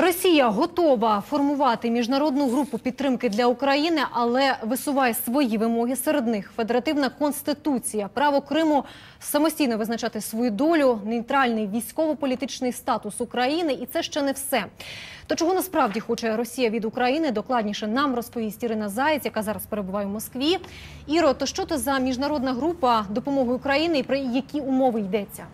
Росія готова формувати міжнародну групу підтримки для України, але висуває свої вимоги. Серед них федеративна конституція, право Криму самостійно визначати свою долю, нейтральний військово-політичний статус України. І це ще не все. То чого насправді хоче Росія від України? Докладніше нам розповість Ірина Заєць, яка зараз перебуває в Москві. Іро, то що то за міжнародна група допомоги Україні і про які умови йдеться?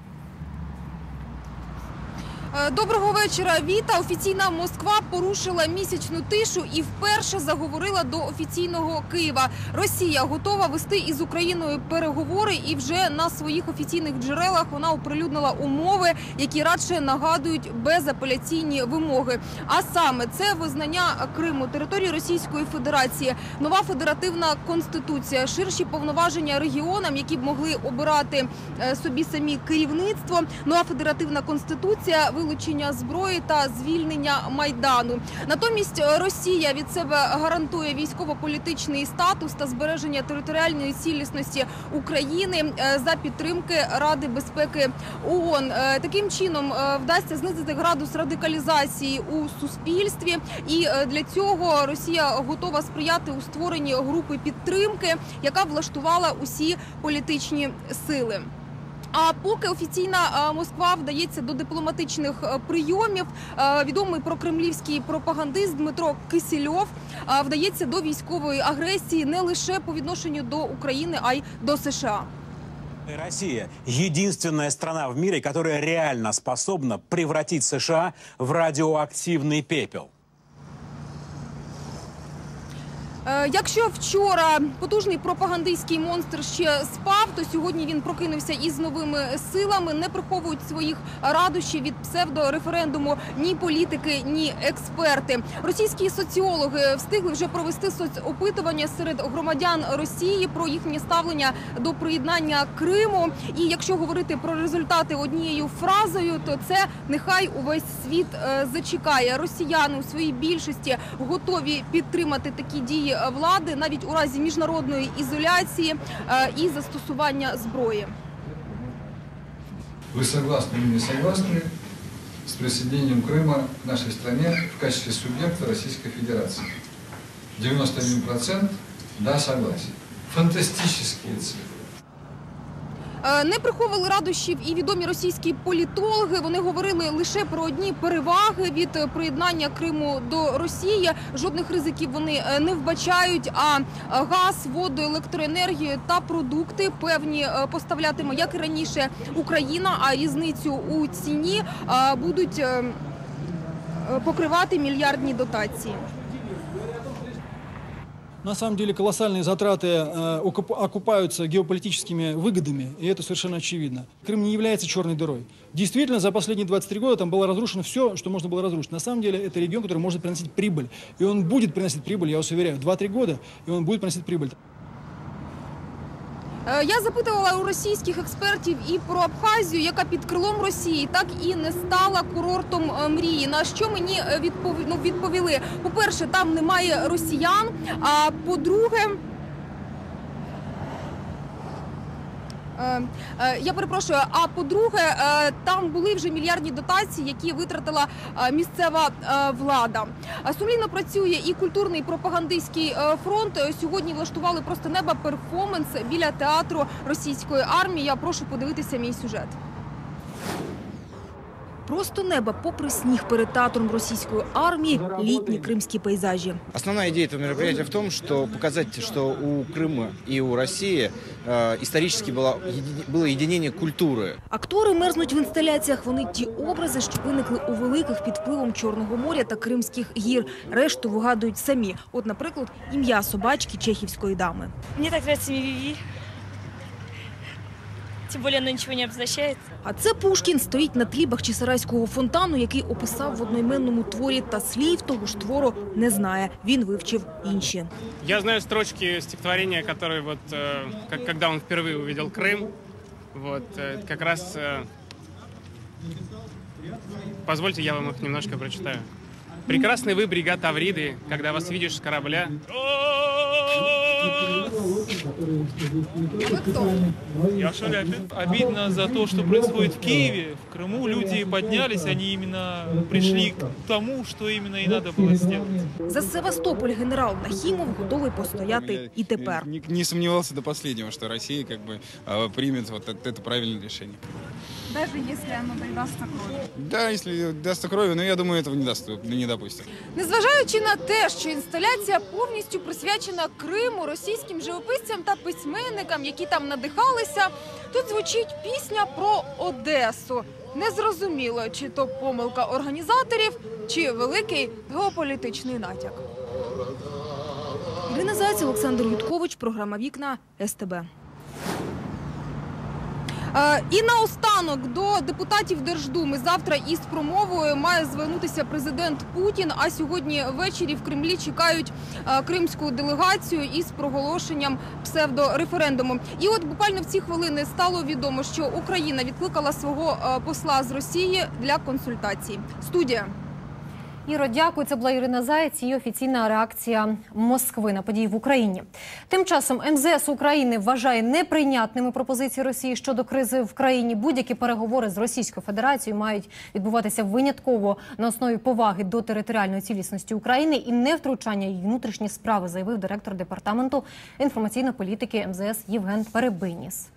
Е, Доброго вечора. Віта. Офіційна Москва порушила місячну тишу і вперше заговорила до офіційного Києва. Росія готова вести із Україною переговори, і вже на своїх офіційних джерелах вона оприлюднила умови, які радше нагадують безапеляційні вимоги. А саме це визнання Криму території Російської Федерації, нова федеративна конституція, ширші повноваження регіонам, які б могли обирати е, собі самі керівництво, нова федеративна конституція, вилучення зброї та звільнення майдану. Натомість Росія від себе гарантує військово-політичний статус та збереження територіальної цілісності України е, за підтримки Ради безпеки ООН. Е, Таким чином е, вдасться знизити градус радикалізації у суспільстві, і для цього Росія готова сприяти у створенні групи підтримки, яка влаштувала усі політичні сили. А поки офіційна е, Москва вдається до дипломатичних е, прийомів, е, відомий прокремлівський пропагандист Дмитро Кисельов е, вдається до військової агресії не лише по відношенню до України, а й до США. Россия – единственная страна в мире, которая реально способна превратить США в радиоактивный пепел. Якщо вчора потужний пропагандистський монстр ще спав, то сьогодні він прокинувся із новими силами. Не приховують своїх радощів від псевдореферендуму ні політики, ні експерти. Російські соціологи встигли вже провести соцопитування серед громадян Росії про їхнє ставлення до приєднання Криму. І якщо говорити про результати однією фразою, то це нехай увесь світ е, зачекає. Росіяни у своїй більшості готові підтримати такі дії е, влади навіть у разі міжнародної ізоляції е, і застосування зброї. Вы согласны или не согласны с присоединением Крыма к нашей стране в качестве субъекта Российской Федерации? 91% да, согласен. Фантастические цифры. Е, Не приховували радощів і відомі російські політологи. Вони говорили лише про одні переваги від приєднання Криму до Росії. Жодних ризиків вони е, не вбачають. А е, газ, воду, електроенергію та продукти певні поставлятиме як і раніше Україна. А різницю у ціні будуть покривати мільярдні дотації. На самом деле колоссальные затраты э, окуп- окупаются геополитическими выгодами, и это совершенно очевидно. Крым не является черной дырой. Действительно, за последние 23 года там было разрушено все, что можно было разрушить. На самом деле это регион, который может приносить прибыль. И он будет приносить прибыль, я вас уверяю, 2-3 года, и он будет приносить прибыль. Е, Я запитувала у російських експертів і про Абхазію, яка під крилом Росії так і не стала курортом е, мрії. На що мені е, ну, відповіли? По-перше, там немає росіян. А по-друге, Я перепрошую. А по-друге, е, там були вже мільярдні дотації, які витратила е, місцева е, влада. Сумлінно працює і культурний пропагандистський е, фронт. Е, Сьогодні влаштували просто неба перформанс біля театру російської армії. Я прошу подивитися мій сюжет. Просто неба попри сніг перед театром російської армії, літні кримські пейзажі. Основная идея этого мероприятия в том, что показать, что у Крыма и у России э, исторически было, еди- было единение культуры. Актори мерзнуть в інсталяціях. Вони ті образи, що виникли у великих під впливом Чорного моря та Кримських гір. Решту вигадують самі. От, наприклад, ім'я собачки чехівської дами. Мне так нравится Мививи. Тем более оно ничего не обозначает. А це Пушкін стоїть на тлі Бахчисарайського фонтану, який описав в одноіменному творі та слів того ж твору не знає. Він вивчив інші. Я знаю строчки стихотворения, которые вот, э, как, когда он впервые увидел Крым, вот, э, как раз, э, позвольте, я вам их немножко прочитаю. Прекрасный вы, бригада Тавриды, когда вас видишь с корабля. О, Я в Шаляпе. Обидно за то, что происходит в Киеве. В Крыму люди поднялись, они именно пришли к тому, что именно и надо было сделать. За Севастополь генерал Нахімов готовий постояти і тепер. Не, не сомневался до последнего, что Россия как бы э, примет вот это, это правильное решение. Даже якщо воно додасться крові. Да, если даст крови, но я думаю, этого не даст, не допустят. Незважаючи на те, що інсталяція повністю присвячена Криму, російським живописцям та письменникам, які там надихалися, тут звучить пісня про Одесу. Незрозуміло, чи то помилка організаторів, чи великий геополітичний натяк. Ірина Зайць, Олександр Юткович, програма Вікна СТБ. Е, І наостанок до депутатів Держдуми завтра із промовою має звернутися президент Путін. А сьогодні ввечері в Кремлі чекають е, кримську делегацію із проголошенням псевдореферендуму. І от буквально в ці хвилини стало відомо, що Україна відкликала свого е, посла з Росії для консультацій. Студія. Іро, дякую. Це була Ірина Заєць. і офіційна реакція Москви на події в Україні. Тим часом МЗС України вважає неприйнятними пропозиції Росії щодо кризи в країні. Будь-які переговори з Російською Федерацією мають відбуватися винятково на основі поваги до територіальної цілісності України і не втручання її внутрішні справи, заявив директор департаменту інформаційної політики МЗС Євген Перебиніс.